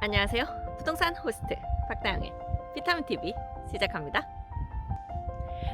안녕하세요. 부동산 호스트 박다영의 비타민 TV 시작합니다.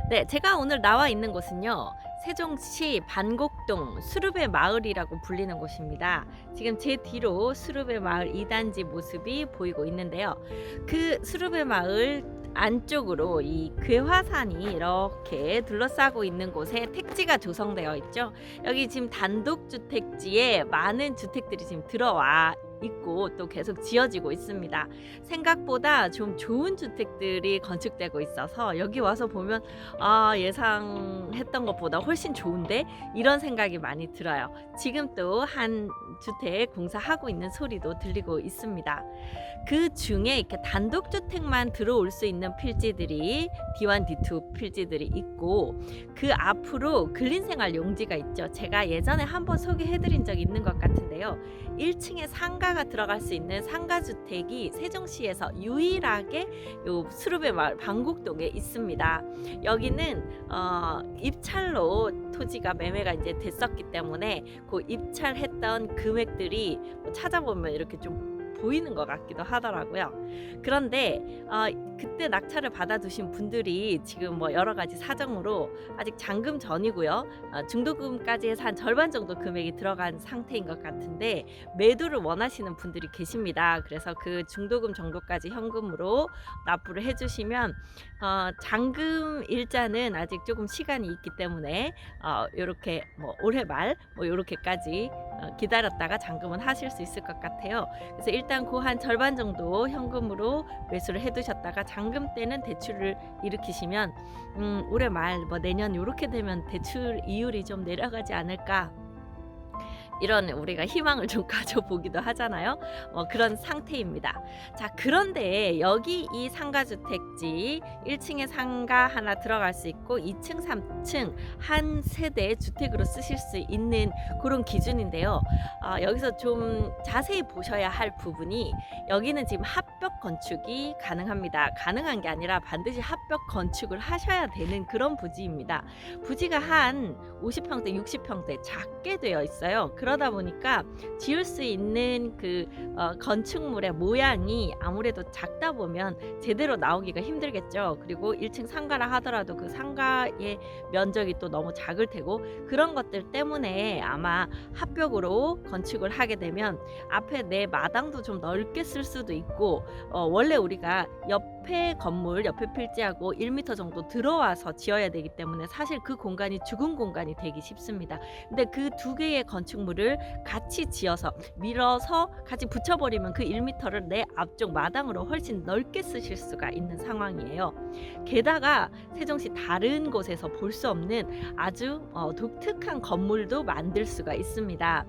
네, 제가 오늘 나와 있는 곳은요. 세종시 반곡동 수르베 마을이라고 불리는 곳입니다. 지금 제 뒤로 수르베 마을 2단지 모습이 보이고 있는데요. 그 수르베 마을 안쪽으로 이 괴화산이 이렇게 둘러싸고 있는 곳에 택지가 조성되어 있죠. 여기 지금 단독 주택지에 많은 주택들이 지금 들어와 있고 또 계속 지어지고 있습니다. 생각보다 좀 좋은 주택들이 건축되고 있어서 여기 와서 보면 아 예상했던 것보다 훨씬 좋은데 이런 생각이 많이 들어요. 지금 또 한 주택 공사하고 있는 소리도 들리고 있습니다. 그 중에 이렇게 단독 주택만 들어올 수 있는 필지들이 D1, D2 필지들이 있고 그 앞으로 근린생활 용지가 있죠. 제가 예전에 한번 소개해드린 적이 있는 것 같은데요. 1층에 상가 가 들어갈 수 있는 상가 주택이 세종시에서 유일하게 요 수르베 마을 방곡동에 있습니다. 여기는 어, 입찰로 토지가 매매가 이제 됐었기 때문에 그 입찰했던 금액들이 뭐 찾아보면 이렇게 좀 보이는 것 같기도 하더라고요. 그런데 어, 그때 낙찰을 받아두신 분들이 지금 뭐 여러 가지 사정으로 아직 잔금 전이고요. 어, 중도금까지 해서 한 절반 정도 금액이 들어간 상태인 것 같은데 매도를 원하시는 분들이 계십니다. 그래서 그 중도금 정도까지 현금으로 납부를 해주시면 어, 잔금 일자는 아직 조금 시간이 있기 때문에 어, 이렇게 뭐 올해 말뭐 이렇게까지 어, 기다렸다가 잔금은 하실 수 있을 것 같아요. 그래서 일단 그 한 절반 정도 현금으로 매수를 해두셨다가 잔금 때는 대출을 일으키시면 음, 올해 말 뭐 내년 이렇게 되면 대출 이율이 좀 내려가지 않을까 이런 우리가 희망을 좀 가져보기도 하잖아요. 어, 그런 상태입니다. 자, 그런데 여기 이 상가주택지 1층에 상가 하나 들어갈 수 있고 2층, 3층 한 세대 주택으로 쓰실 수 있는 그런 기준인데요. 아, 여기서 좀 자세히 보셔야 할 부분이 여기는 지금 합벽 건축이 가능합니다. 가능한 게 아니라 반드시 합벽 건축을 하셔야 되는 그런 부지입니다. 부지가 한 50평대, 60평대 작게 되어 있어요. 그 러다 보니까 지을 수 있는 그 어, 건축물의 모양이 아무래도 작다 보면 제대로 나오기가 힘들겠죠. 그리고 1층 상가라 하더라도 그 상가의 면적이 또 너무 작을 테고 그런 것들 때문에 아마 합벽으로 건축을 하게 되면 앞에 내 마당도 좀 넓게 쓸 수도 있고 어, 원래 우리가 옆에 건물 옆에 필지하고 1m 정도 들어와서 지어야 되기 때문에 사실 그 공간이 죽은 공간이 되기 쉽습니다. 근데 그 두 개의 건축물 을 같이 지어서 밀어서 같이 붙여버리면 그 1m를 내 앞쪽 마당으로 훨씬 넓게 쓰실 수가 있는 상황이에요. 게다가 세종시 다른 곳에서 볼 수 없는 아주 어, 독특한 건물도 만들 수가 있습니다.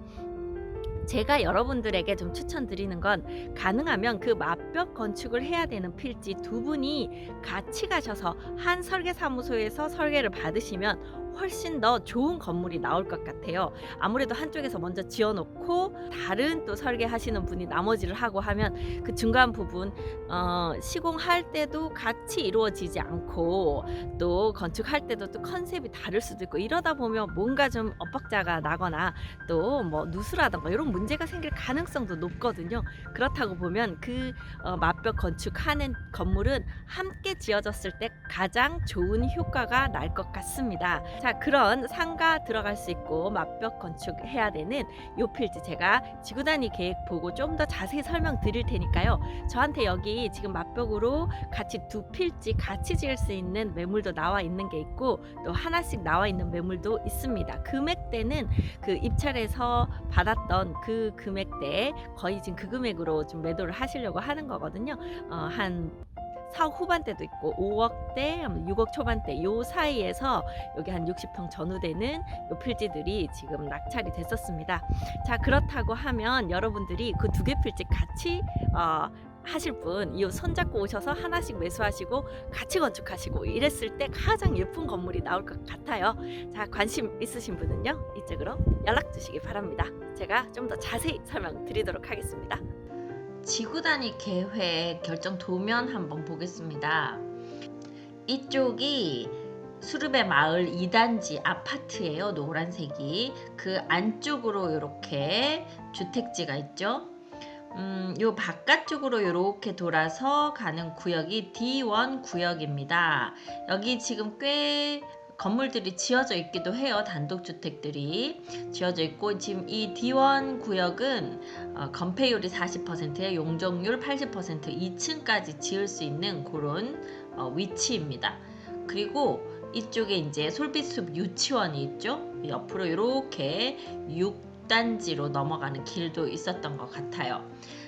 제가 여러분들에게 좀 추천드리는 건 가능하면 그 맞벽 건축을 해야 되는 필지 두 분이 같이 가셔서 한 설계 사무소에서 설계를 받으시면 훨씬 더 좋은 건물이 나올 것 같아요. 아무래도 한쪽에서 먼저 지어놓고 다른 또 설계하시는 분이 나머지를 하고 하면 그 중간 부분 어, 시공할 때도 같이 이루어지지 않고 또 건축할 때도 또 컨셉이 다를 수도 있고 이러다 보면 뭔가 좀 엇박자가 나거나 또 뭐 누수라던가 이런 문제가 생길 가능성도 높거든요. 그렇다고 보면 그 어, 맞벽 건축하는 건물은 함께 지어졌을 때 가장 좋은 효과가 날 것 같습니다. 자 그런 상가 들어갈 수 있고 맞벽 건축해야 되는 요 필지 제가 지구 단위 계획 보고 좀 더 자세히 설명 드릴 테니까요. 저한테 여기 지금 맞벽으로 같이 두 필지 같이 지을 수 있는 매물도 나와 있는 게 있고 또 하나씩 나와 있는 매물도 있습니다. 금액대는 그 입찰에서 받았던 그 금액대 거의 지금 그 금액으로 좀 매도를 하시려고 하는 거거든요. 어, 한 4억 후반대도 있고 5억대, 6억 초반대 요 사이에서 여기 한 60평 전후되는 요 필지들이 지금 낙찰이 됐었습니다. 자 그렇다고 하면 여러분들이 그 두 개 필지 같이 어, 하실 분, 이 손잡고 오셔서 하나씩 매수하시고 같이 건축하시고 이랬을 때 가장 예쁜 건물이 나올 것 같아요. 자, 관심 있으신 분은요, 이쪽으로 연락 주시기 바랍니다. 제가 좀 더 자세히 설명 드리도록 하겠습니다. 지구 단위 계획 결정 도면 한번 보겠습니다. 이쪽이 수르베 마을 2단지 아파트예요. 노란색이 그 안쪽으로 이렇게 주택지가 있죠. 음, 요 바깥쪽으로 이렇게 돌아서 가는 구역이 D1 구역입니다. 여기 지금 꽤 건물들이 지어져 있기도 해요. 단독주택들이 지어져 있고 지금 이 D1 구역은 어, 건폐율이 40%에 용적률 80% 2층까지 지을 수 있는 그런 어, 위치입니다. 그리고 이쪽에 이제 솔빛숲 유치원이 있죠. 옆으로 이렇게 6단지로 넘어가는 길도 있었던 것 같아요.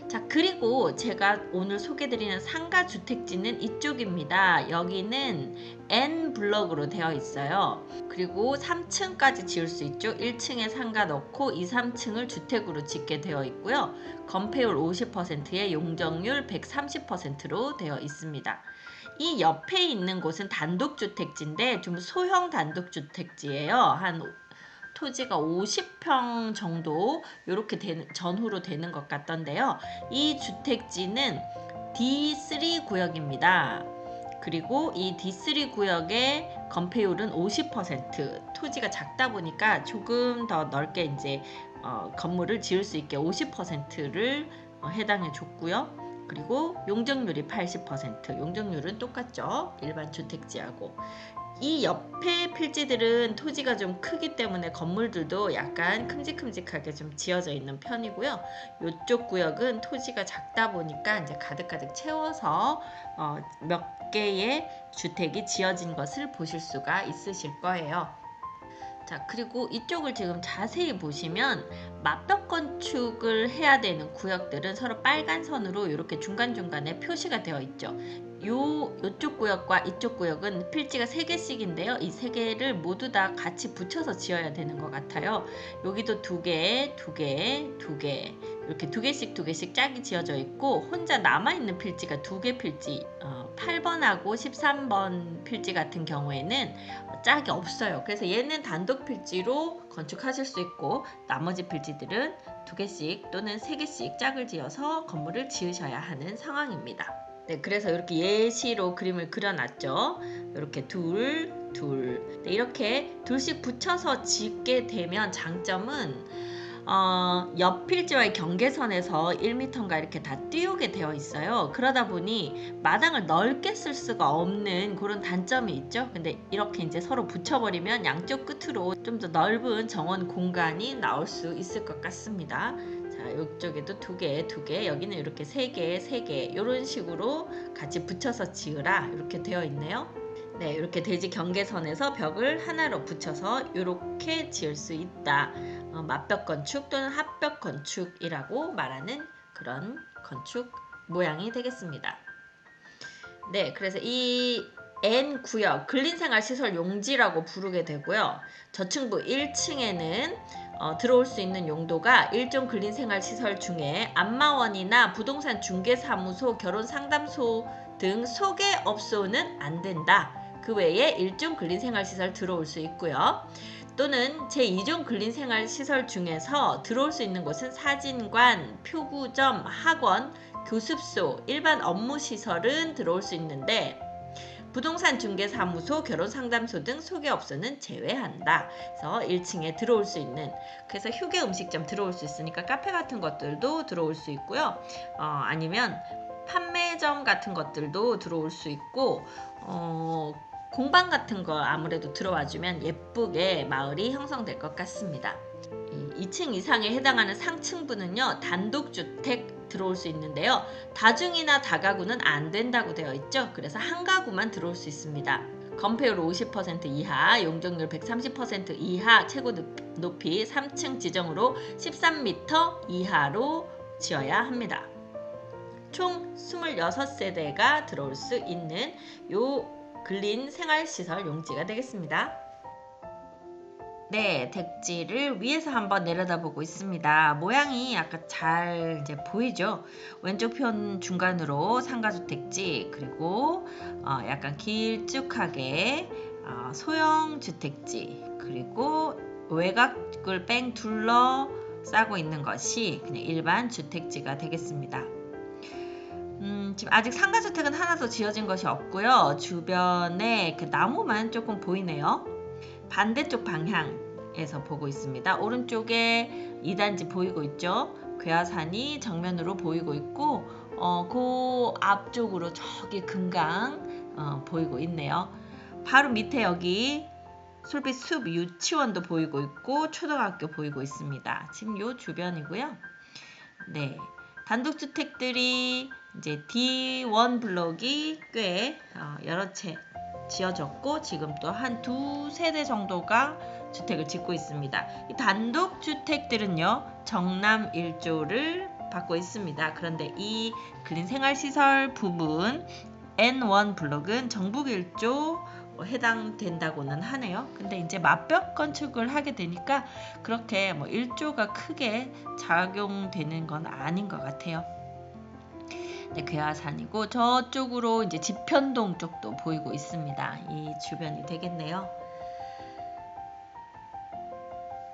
자, 그리고 제가 오늘 소개드리는 상가 주택지는 이쪽입니다. 여기는 N 블럭으로 되어 있어요. 그리고 3층까지 지을 수 있죠. 1층에 상가 넣고 2, 3층을 주택으로 짓게 되어 있고요. 건폐율 50%에 용적률 130%로 되어 있습니다. 이 옆에 있는 곳은 단독주택지인데 좀 소형 단독주택지예요. 한 토지가 50평 정도 이렇게 전후로 되는 것 같던데요. 이 주택지는 D3 구역입니다. 그리고 이 D3 구역의 건폐율은 50% 토지가 작다 보니까 조금 더 넓게 이제 어, 건물을 지을 수 있게 50%를 어, 해당해 줬고요. 그리고 용적률이 80%, 용적률은 똑같죠. 일반 주택지하고. 이 옆에 필지들은 토지가 좀 크기 때문에 건물들도 약간 큼직큼직하게 좀 지어져 있는 편이고요. 이쪽 구역은 토지가 작다 보니까 이제 가득가득 채워서 어, 몇 개의 주택이 지어진 것을 보실 수가 있으실 거예요. 자, 그리고 이쪽을 지금 자세히 보시면 맞벽 건축을 해야 되는 구역들은 서로 빨간 선으로 이렇게 중간중간에 표시가 되어 있죠. 요 요쪽 구역과 이쪽 구역은 필지가 세 개씩인데요. 이세 개를 모두 다 같이 붙여서 지어야 되는 것 같아요. 여기도 두 개, 두 개, 두 개. 이렇게 두 개씩 두 개씩 짝이 지어져 있고 혼자 남아 있는 필지가 두개 필지. 어, 8번하고 13번 필지 같은 경우에는 짝이 없어요. 그래서 얘는 단독 필지로 건축하실 수 있고 나머지 필지들은 두 개씩 또는 세 개씩 짝을 지어서 건물을 지으셔야 하는 상황입니다. 네, 그래서 이렇게 예시로 그림을 그려놨죠. 이렇게 둘, 둘. 네, 이렇게 둘씩 붙여서 짓게 되면 장점은 어, 옆 필지와의 경계선에서 1m인가 이렇게 다 띄우게 되어 있어요. 그러다 보니 마당을 넓게 쓸 수가 없는 그런 단점이 있죠. 근데 이렇게 이제 서로 붙여버리면 양쪽 끝으로 좀 더 넓은 정원 공간이 나올 수 있을 것 같습니다. 이쪽에도 두 개, 두 개, 여기는 이렇게 세 개, 세 개, 이런 식으로 같이 붙여서 지으라 이렇게 되어 있네요. 네, 이렇게 대지 경계선에서 벽을 하나로 붙여서 이렇게 지을 수 있다. 어, 맞벽 건축 또는 합벽 건축이라고 말하는 그런 건축 모양이 되겠습니다. 네, 그래서 이 N 구역 근린생활시설 용지라고 부르게 되고요. 저층부 1층에는 어, 들어올 수 있는 용도가 일종 근린생활시설 중에 안마원이나 부동산 중개사무소, 결혼상담소 등 소개업소는 안 된다. 그 외에 일종 근린생활시설 들어올 수 있고요. 또는 제2종 근린생활시설 중에서 들어올 수 있는 곳은 사진관, 표구점, 학원, 교습소, 일반 업무시설은 들어올 수 있는데 부동산 중개사무소, 결혼상담소 등 소개업소는 제외한다. 그래서 1층에 들어올 수 있는 그래서 휴게 음식점 들어올 수 있으니까 카페 같은 것들도 들어올 수 있고요. 어, 아니면 판매점 같은 것들도 들어올 수 있고 어, 공방 같은 거 아무래도 들어와주면 예쁘게 마을이 형성될 것 같습니다. 2층 이상에 해당하는 상층부는요 단독주택 들어올 수 있는데요. 다중이나 다가구는 안 된다고 되어 있죠. 그래서 한 가구만 들어올 수 있습니다. 건폐율 50% 이하, 용적률 130% 이하, 최고 높이 3층 지정으로 13m 이하로 지어야 합니다. 총 26세대가 들어올 수 있는 요 근린 생활시설 용지가 되겠습니다. 네, 덱지를 위에서 한번 내려다보고 있습니다. 모양이 약간 잘 이제 보이죠? 왼쪽 편 중간으로 상가주택지 그리고 어, 약간 길쭉하게 어, 소형 주택지 그리고 외곽을 뺑 둘러 싸고 있는 것이 그냥 일반 주택지가 되겠습니다. 음, 지금 아직 상가주택은 하나도 지어진 것이 없고요. 주변에 그 나무만 조금 보이네요. 반대쪽 방향에서 보고 있습니다. 오른쪽에 2단지 보이고 있죠? 괴하산이 정면으로 보이고 있고 어, 그 앞쪽으로 저기 금강 어, 보이고 있네요. 바로 밑에 여기 솔빛 숲 유치원도 보이고 있고 초등학교 보이고 있습니다. 지금 요 주변이고요. 네. 단독주택들이 이제 D1 블록이 꽤 어, 여러 채 지어졌고 지금 또 한 두 세대 정도가 주택을 짓고 있습니다. 이 단독 주택들은요 정남 1조를 받고 있습니다. 그런데 이 근린 생활시설 부분 N1 블록은 정북 1조 해당된다고는 하네요. 근데 이제 맞벽 건축을 하게 되니까 그렇게 뭐 1조가 크게 작용되는 건 아닌 것 같아요. 네, 괴하산이고 저쪽으로 이제 지편동 쪽도 보이고 있습니다. 이 주변이 되겠네요.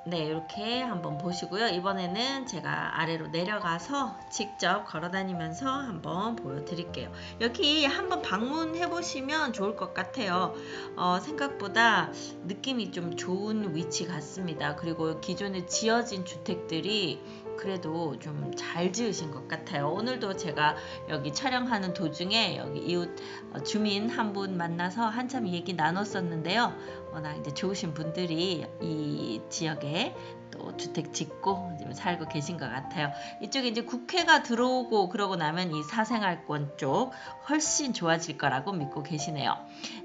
네, 이렇게 한번 보시고요. 이번에는 제가 아래로 내려가서 직접 걸어 다니면서 한번 보여드릴게요. 여기 한번 방문해 보시면 좋을 것 같아요. 어, 생각보다 느낌이 좀 좋은 위치 같습니다. 그리고 기존에 지어진 주택들이 그래도 좀 잘 지으신 것 같아요. 오늘도 제가 여기 촬영하는 도중에 여기 이웃 어, 주민 한 분 만나서 한참 얘기 나눴었는데요. 워낙 이제 좋으신 분들이 이 지역에 또 주택 짓고 지금 살고 계신 것 같아요. 이쪽에 이제 국회가 들어오고 그러고 나면 이 사생활권 쪽 훨씬 좋아질 거라고 믿고 계시네요.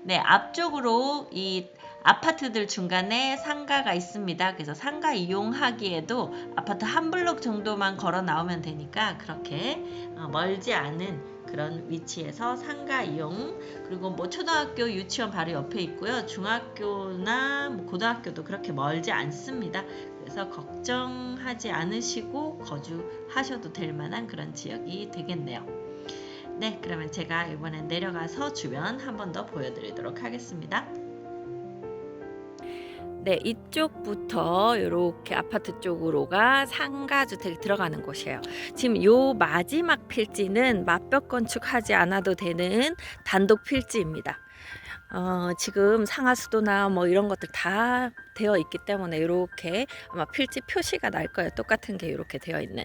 네, 앞쪽으로 이 아파트들 중간에 상가가 있습니다. 그래서 상가 이용하기에도 아파트 한 블록 정도만 걸어 나오면 되니까 그렇게 어, 멀지 않은 그런 위치에서 상가 이용 그리고 뭐 초등학교 유치원 바로 옆에 있고요. 중학교나 뭐 고등학교도 그렇게 멀지 않습니다. 그래서 걱정하지 않으시고 거주하셔도 될 만한 그런 지역이 되겠네요. 네, 그러면 제가 이번엔 내려가서 주변 한 번 더 보여드리도록 하겠습니다. 네, 이쪽부터 이렇게 아파트 쪽으로가 상가 주택이 들어가는 곳이에요. 지금 요 마지막 필지는 맞벽 건축하지 않아도 되는 단독 필지입니다. 어, 지금 상하수도나 뭐 이런 것들 다 되어 있기 때문에 이렇게 아마 필지 표시가 날 거예요. 똑같은 게 이렇게 되어 있는.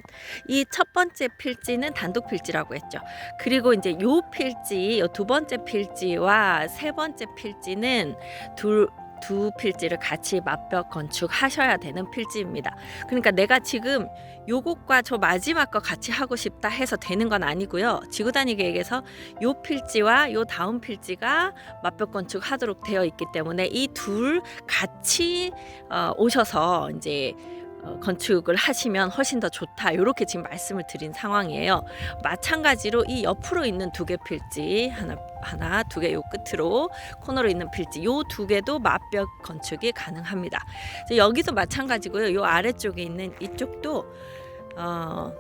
이 첫 번째 필지는 단독 필지라고 했죠. 그리고 이제 요 필지, 요 두 번째 필지와 세 번째 필지는 둘, 두 필지를 같이 맞벽 건축하셔야 되는 필지입니다. 그러니까 내가 지금 요것과 저 마지막 거 같이 하고 싶다 해서 되는 건 아니고요. 지구단위 계획에서 요 필지와 요 다음 필지가 맞벽 건축하도록 되어 있기 때문에 이 둘 같이 어, 오셔서 이제 어, 건축을 하시면 훨씬 더 좋다. 이렇게 지금 말씀을 드린 상황이에요. 마찬가지로 이 옆으로 있는 두 개 필지 하나 하나 두 개 요 끝으로 코너로 있는 필지 요 두 개도 맞벽 건축이 가능합니다. 여기도 마찬가지고요. 요 아래쪽에 있는 이쪽도 어,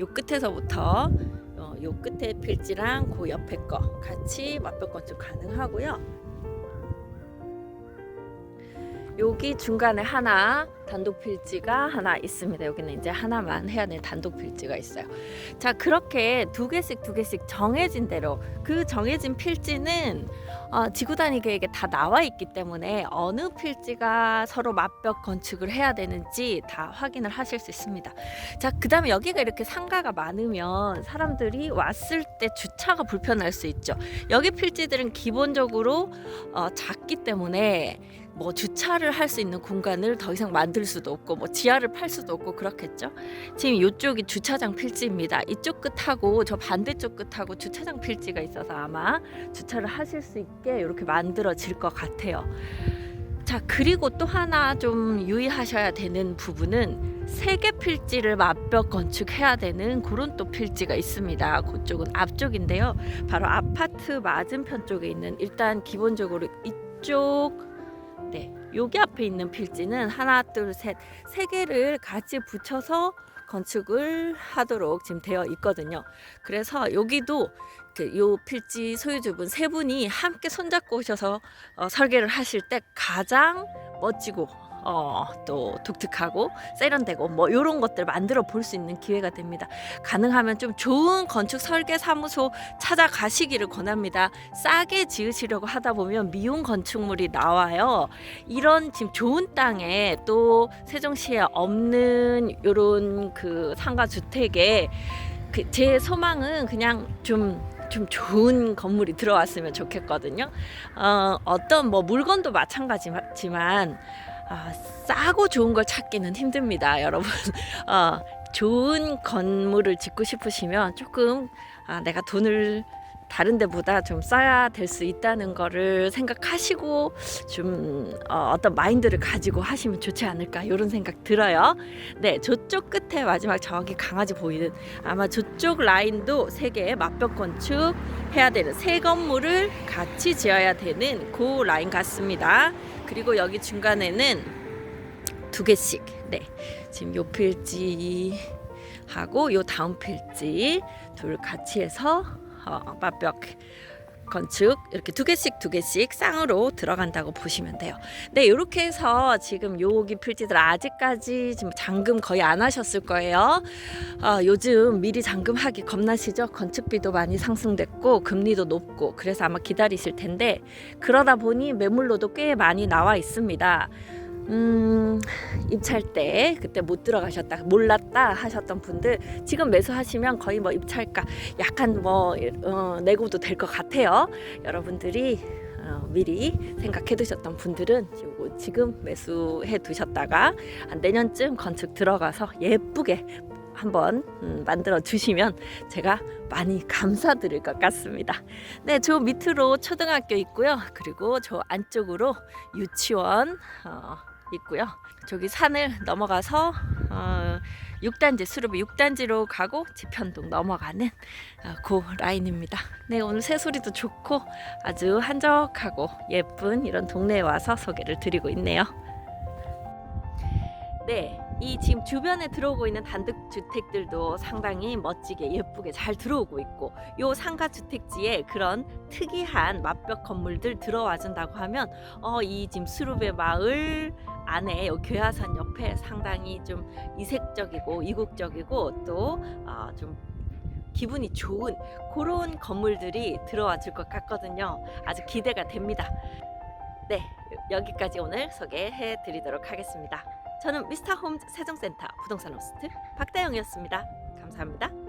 요 끝에서부터 어, 요 끝에 필지랑 그 옆에 거 같이 맞벽 건축 가능하고요. 여기 중간에 하나 단독 필지가 하나 있습니다. 여기는 이제 하나만 해야 될 단독 필지가 있어요. 자, 그렇게 두 개씩 두 개씩 정해진 대로 그 정해진 필지는 어, 지구 단위 계획에 다 나와 있기 때문에 어느 필지가 서로 맞벽 건축을 해야 되는지 다 확인을 하실 수 있습니다. 자, 그 다음에 여기가 이렇게 상가가 많으면 사람들이 왔을 때 주차가 불편할 수 있죠. 여기 필지들은 기본적으로 어, 작기 때문에 뭐 주차를 할 수 있는 공간을 더 이상 만들 수도 없고 뭐 지하를 팔 수도 없고 그렇겠죠. 지금 이쪽이 주차장 필지입니다. 이쪽 끝하고 저 반대쪽 끝하고 주차장 필지가 있어서 아마 주차를 하실 수 있게 이렇게 만들어질 것 같아요. 자 그리고 또 하나 좀 유의하셔야 되는 부분은 세개 필지를 맞벽 건축해야 되는 그런 또 필지가 있습니다. 그쪽은 앞쪽인데요. 바로 아파트 맞은편 쪽에 있는 일단 기본적으로 이쪽 네, 여기 앞에 있는 필지는 하나, 둘, 셋, 세 개를 같이 붙여서 건축을 하도록 지금 되어 있거든요. 그래서 여기도 그요 필지 소유주분 세 분이 함께 손잡고 오셔서 어, 설계를 하실 때 가장 멋지고 어, 또 독특하고 세련되고 뭐 이런 것들 만들어 볼 수 있는 기회가 됩니다. 가능하면 좀 좋은 건축 설계 사무소 찾아가시기를 권합니다. 싸게 지으시려고 하다 보면 미용 건축물이 나와요. 이런 지금 좋은 땅에 또 세종시에 없는 이런 그 상가 주택에 그 제 소망은 그냥 좀좀 좋은 건물이 들어왔으면 좋겠거든요. 어, 어떤 뭐 물건도 마찬가지지만 아, 싸고 좋은 걸 찾기는 힘듭니다, 여러분. 어, 좋은 건물을 짓고 싶으시면 조금 아, 내가 돈을 다른 데보다 좀 써야 될 수 있다는 거를 생각하시고 좀 어, 어떤 마인드를 가지고 하시면 좋지 않을까 이런 생각 들어요. 네, 저쪽 끝에 마지막 저기 강아지 보이는 아마 저쪽 라인도 세 개의 맞벽 건축 해야 되는 새 건물을 같이 지어야 되는 그 라인 같습니다. 그리고 여기 중간에는 두 개씩 네 지금 요 필지 하고 요 다음 필지 둘 같이 해서 어, 맞벽 건축 이렇게 두 개씩 두 개씩 쌍으로 들어간다고 보시면 돼요. 네, 이렇게 해서 지금 여기 필지들 아직까지 지금 잔금 거의 안 하셨을 거예요. 어, 요즘 미리 잔금하기 겁나시죠? 건축비도 많이 상승됐고 금리도 높고 그래서 아마 기다리실 텐데 그러다 보니 매물로도 꽤 많이 나와 있습니다. 음, 입찰 때 그때 못 들어가셨다 몰랐다 하셨던 분들 지금 매수하시면 거의 뭐 입찰가 약간 뭐 어, 내고도 될 것 같아요. 여러분들이 어, 미리 생각해 두셨던 분들은 지금 매수해 두셨다가 한 내년쯤 건축 들어가서 예쁘게 한번 음, 만들어 주시면 제가 많이 감사드릴 것 같습니다. 네, 저 밑으로 초등학교 있고요. 그리고 저 안쪽으로 유치원 어, 있고요. 저기 산을 넘어가서 어, 6단지 수루비 6단지로 가고 지편동 넘어가는 어, 그 라인입니다. 네, 오늘 새소리도 좋고 아주 한적하고 예쁜 이런 동네에 와서 소개를 드리고 있네요. 네, 이 지금 주변에 들어오고 있는 단독 주택들도 상당히 멋지게 예쁘게 잘 들어오고 있고 요 상가 주택지에 그런 특이한 맞벽 건물들 들어와 준다고 하면 어 이 지금 수루베 마을 안에 요 교야선 옆에 상당히 좀 이색적이고 이국적이고 또좀 기분이 좋은 그런 건물들이 들어와 줄 것 같거든요. 아주 기대가 됩니다. 네, 여기까지 오늘 소개해 드리도록 하겠습니다. 저는 미스터 홈즈 세종센터 부동산 호스트 박다영이었습니다. 감사합니다.